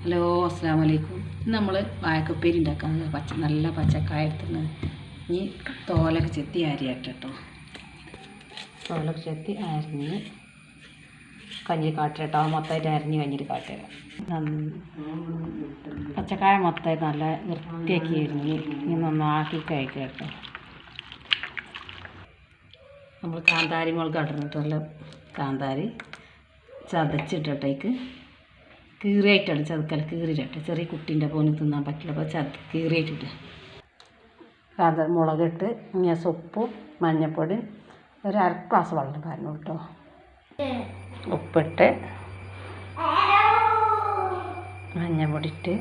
Hello അസ്സാം വലൈക്കും നമ്മൾ വാഴക്കപ്പേരി ഉണ്ടാക്കാൻ പച്ച നല്ല പച്ചക്കായ എടുത്തുന്നത് ഇനി തോലൊക്കെ ചെത്തി അരിയട്ടെ കേട്ടോ തോലൊക്കെ ചെത്തി അരിഞ്ഞ് കഞ്ഞി കാട്ടിട്ടോ മൊത്തമായിട്ട് അരിഞ്ഞ് കഞ്ഞിട്ട് കാട്ടുക പച്ചക്കായ മൊത്തമായിട്ട് നല്ല വൃത്തിയാക്കി അരിഞ്ഞ് ഇനി നന്നാക്കി കഴിക്കുക കേട്ടോ നമ്മൾ കാന്താരി മുളക് ഇടുന്നിട്ടുള്ള കാന്താരി ചതച്ചിട്ടേക്ക് കീറിയായിട്ടാണ് ചതുക്കൽ കീറിയിട്ടെ ചെറിയ കുട്ടീന്റെ പോലും തിന്നാൻ പറ്റില്ല. അപ്പോൾ ചത കീറിയിട്ടിട്ട്. കാന്ത മുളകിട്ട് ഇങ്ങനെ സൊപ്പും മഞ്ഞൾപ്പൊടി ഒരു അര ഗ്ലാസ് വെള്ളം പറഞ്ഞു കേട്ടോ. ഉപ്പിട്ട് മഞ്ഞൾപ്പൊടിയിട്ട്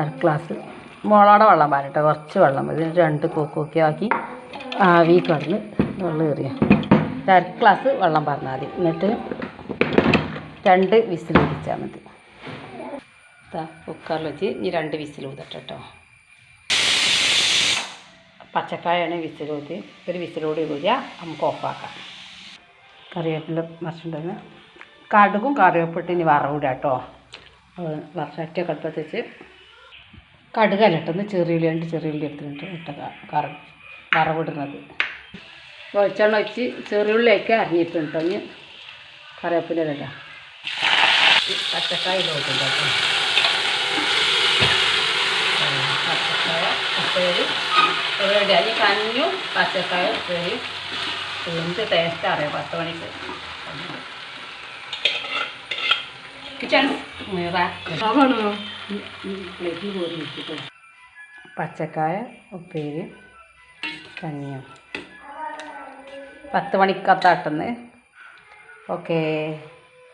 അര ഗ്ലാസ് മുളയുടെ വെള്ളം പാരട്ടെ കുറച്ച് വെള്ളം മതി. രണ്ട് കൊക്കൊക്കെ ആക്കി ആവി കടന്ന് വെള്ളം കയറിയ. ഒരു അര ഗ്ലാസ് വെള്ളം പറഞ്ഞാൽ മതി. എന്നിട്ട് രണ്ട് വിസിൽ ഊതിച്ചാൽ മതി. കുക്കറിൽ വെച്ച് ഇനി രണ്ട് വിസിൽ ഊതട്ടെ കേട്ടോ പച്ചക്കായാണ് വിസിൽ ഊതി. ഒരു വിസിലൂടി ഊതിയാൽ നമുക്ക് ഓഫാക്കാം. കറിവേപ്പില മറിച്ചിട്ടുണ്ടെന്ന് കടുകും കറിവേപ്പിട്ട് ഇനി വറവിടുക കേട്ടോ വറച്ചറ്റ കടുപ്പത്ത് വെച്ച് ചെറിയ ഉള്ളി ചെറിയുള്ളി രണ്ട് ചെറിയുള്ളി എടുത്തിട്ട് ഇട്ട കറ വറവിടുന്നത്. വെളിച്ചെണ്ണ വെച്ച് ചെറിയുള്ളിയൊക്കെ അരിഞ്ഞിട്ടുണ്ട്. ഇനി കറിവേപ്പില പച്ചക്കായ ഇടുന്നുണ്ട് കേട്ടോ പച്ചക്കായ ഉപ്പേരി റെഡി അതിന് കഞ്ഞും പച്ചക്കായ ഉപ്പേരി എന്ത് ടേസ്റ്റ് അറിയാം പത്ത് മണിക്ക് പച്ചക്കായ ഉപ്പേരി കഞ്ഞിയും പത്ത് മണിക്കത്താട്ടുന്നത് ഓക്കേ